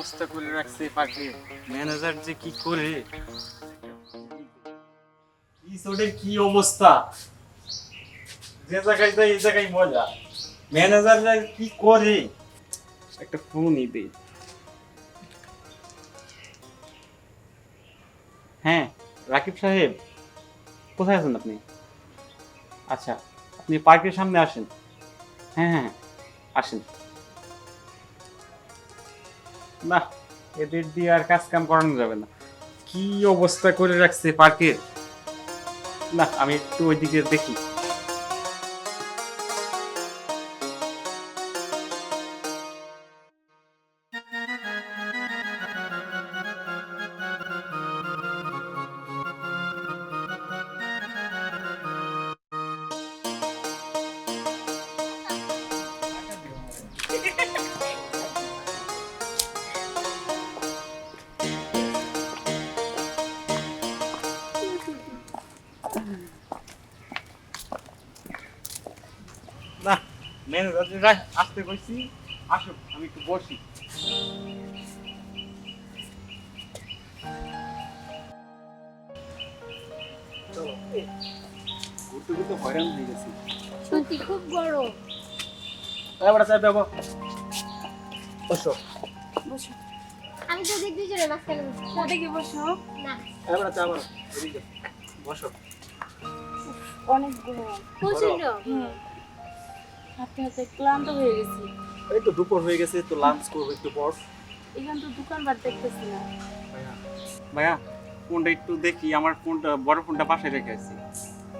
অবস্থা করে রাখছে পাখি। ম্যানেজার যে কি করে? রিসোর্টের কি অবস্থা? যে জায়গায় যায় এই জায়গায় মজা। ম্যানেজার কি করে? একটা ফোনই দে। হ্যাঁ রাকিব সাহেব কোথায় আছেন আপনি? আচ্ছা আপনি পার্কের সামনে আসেন। হ্যাঁ হ্যাঁ আসেন। না এদের দিয়ে আর কাজ কাম করানো যাবে না। কি অবস্থা করে রাখছে পার্কের না, আমি একটু ওইদিকে দেখি। ম্যানেজার আসতে কইছি আসুক আমি একটু বসি। ঘুরতে ঘুরতে হয়রান হয়ে গেছি। সত্যি খুব গরম। এবার চাই দেবো বসো। বসো। আমি তো দেখতে চলে মাঝখানে বসি। ওদিকে বসো। না। এবার চা বলো বসো। অনেক গরম। প্রচণ্ড হুম হাতে হাতে ক্লান্ত হয়ে গেছি। এই তো দুপুর হয়ে গেছে তো লাঞ্চ করব একটু পর। এখান তো দোকানবার দেখতেছি না। ভাইয়া ফোনটা একটু দেখি আমার ফোনটা বড় ফোনটা পাশে রেখে আছি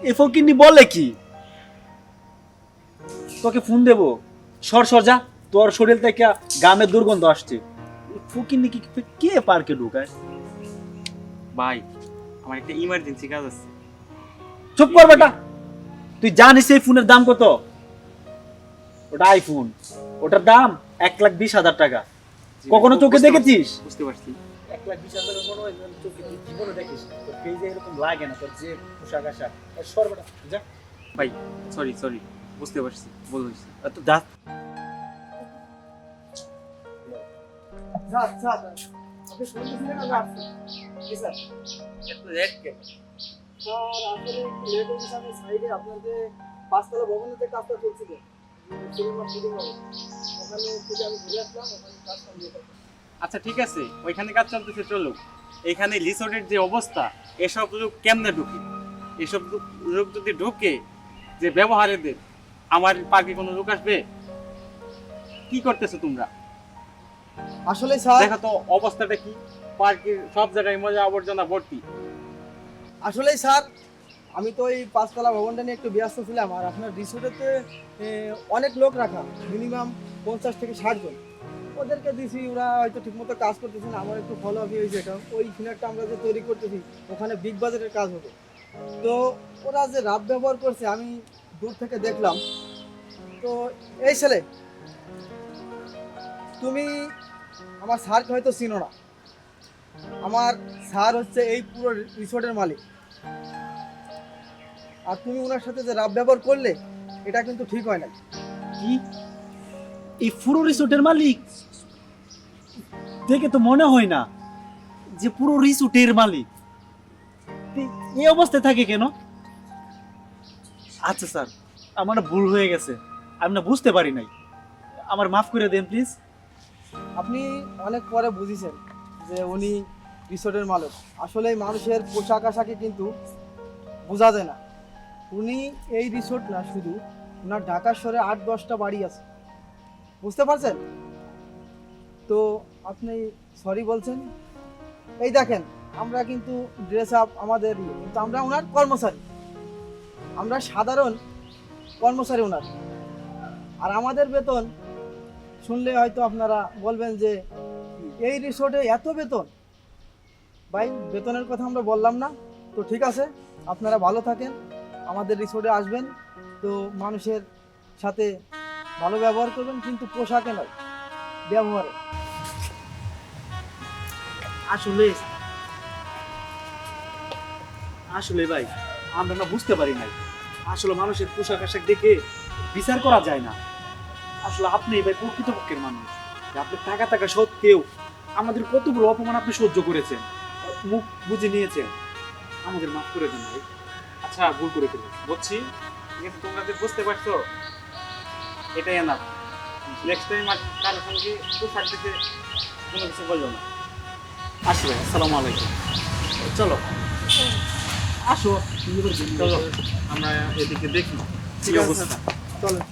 এ ফকিনি বলে কি? তোকে ফোন দেবো। সর সর যা। তোর শরীর থেকে গামের দুর্গন্ধ আসছে। ফকিনি কি কে পার্কে ঢুকায়? ভাই আমার একটা ইমার্জেন্সি কাজ আছে। চুপ কর বেটা। তুই জানিস এই ফোনের দাম কত? ওটা আইফোন ওটার দাম এক লাখ বিশ হাজার টাকা। কখনো চোখে দেখেছিস? বুঝতে পারছি। এক লাখ বিশ হাজার কোনো চোখে জীবনে দেখিস তোর পেজে এরকম লাগে না তোর যে পোশাক আশাক। সর যা। ভাই সরি সরি বুঝতে পারছি ভুল হয়েছে। আর তো যা পাঁচতলা ভবনের যে কাজটা চলছিল সিনেমা শুটিং ওখানে থেকে আমি ঘুরে আসলাম ওখানে কাজ আচ্ছা ঠিক আছে। ওইখানে কাজ চলতেছে চলুক। এখানে রিসোর্টের যে অবস্থা এসব লোক কেমনে ঢুকে? এসব লোক- যদি ঢুকে যে ব্যবহারেদের আমার পার্কে কোনো লোক আসবে? কি করতেছো তোমরা? আসলে স্যার দেখো তো অবস্থাটা কি? পার্কের সব জায়গায় মজা আবর্জনা ভর্তি। আসলেই স্যার আমি তো এই পাঁচতলা ভবনটা নিয়ে একটু ব্যস্ত ছিলাম, আর আপনার রিসোর্টেতে অনেক লোক রাখা মিনিমাম পঞ্চাশ থেকে ষাট জন। ওদেরকে দিছি, ওরা হয়তো ঠিকমতো কাজ করতেছে না, আমার একটু ফলো আপ হয়েছে এটা, ওই ফিনারটা আমরা যে তৈরি করতেছি, ওখানে বিগ বাজারের কাজ হবে। তো ওরা যে রাত ব্যবহার করছে, আমি দূর থেকে দেখলাম। তো এই ছেলে, তুমি আমার স্যারকে হয়তো চিনো না। আমার স্যার হচ্ছে এই পুরো রিসোর্টের মালিক। আর তুমি ওনার সাথে যে রাব ব্যবহার করলে এটা কিন্তু ঠিক হয় না কি? এই পুরো রিসোর্টের মালিক? দেখে তো মনে হয় না যে পুরো রিসোর্টের মালিক। এই- অবস্থায় থাকে কেন? আচ্ছা স্যার আমার ভুল হয়ে গেছে। আমি না বুঝতে পারি নাই। আমার মাফ করে দেন প্লিজ। আপনি অনেক পরে বুঝেছেন যে উনি রিসোর্টের মালিক। আসলে মানুষের পোশাক আশাকে কিন্তু বোঝা যায় না। উনি এই রিসোর্ট না শুধু ওনার ঢাকা শহরে আট দশটা বাড়ি আছে। বুঝতে পারছেন? তো আপনি সরি বলছেন। এই দেখেন আমরা কিন্তু ড্রেস আপ আমাদের ইয়ে, কিন্তু আমরা ওনার কর্মচারী। আমরা সাধারণ কর্মচারী ওনার। আর আমাদের বেতন শুনলে হয়তো আপনারা বলবেন যে এই রিসোর্টে এত বেতন? ভাই বেতনের কথা আমরা বললাম না। তো ঠিক আছে আপনারা ভালো থাকেন। আমাদের রিসোর্টে আসবেন, তো মানুষের সাথে ভালো ব্যবহার করবেন, কিন্তু পোশাকে নয়, ব্যবহারে। আসলে আসলে ভাই, আমরা না বুঝতে পারি নাই। আসলে মানুষের পোশাক আশাক দেখে বিচার করা যায় না। আসলে আপনি ভাই প্রকৃতপক্ষের মানুষ। আপনি টাকা টাকা সত্ত্বেও আমাদের কতগুলো অপমান আপনি সহ্য করেছেন, মুখ বুঝে নিয়েছেন। আমাদের মাফ করে দেন ভাই। আচ্ছা ভুল করে ফেলে বলছি ঠিক আছে তোমরা যে বুঝতে পারছ এটাই না। নেক্সট টাইম আর কারোর সঙ্গে পোশাক দেখে কোনো কিছু বলল না। আসি ভাই আসসালামু আলাইকুম। চলো। আসো চলো আমরা এদিকে দেখি কি। অবস্থা। চলেন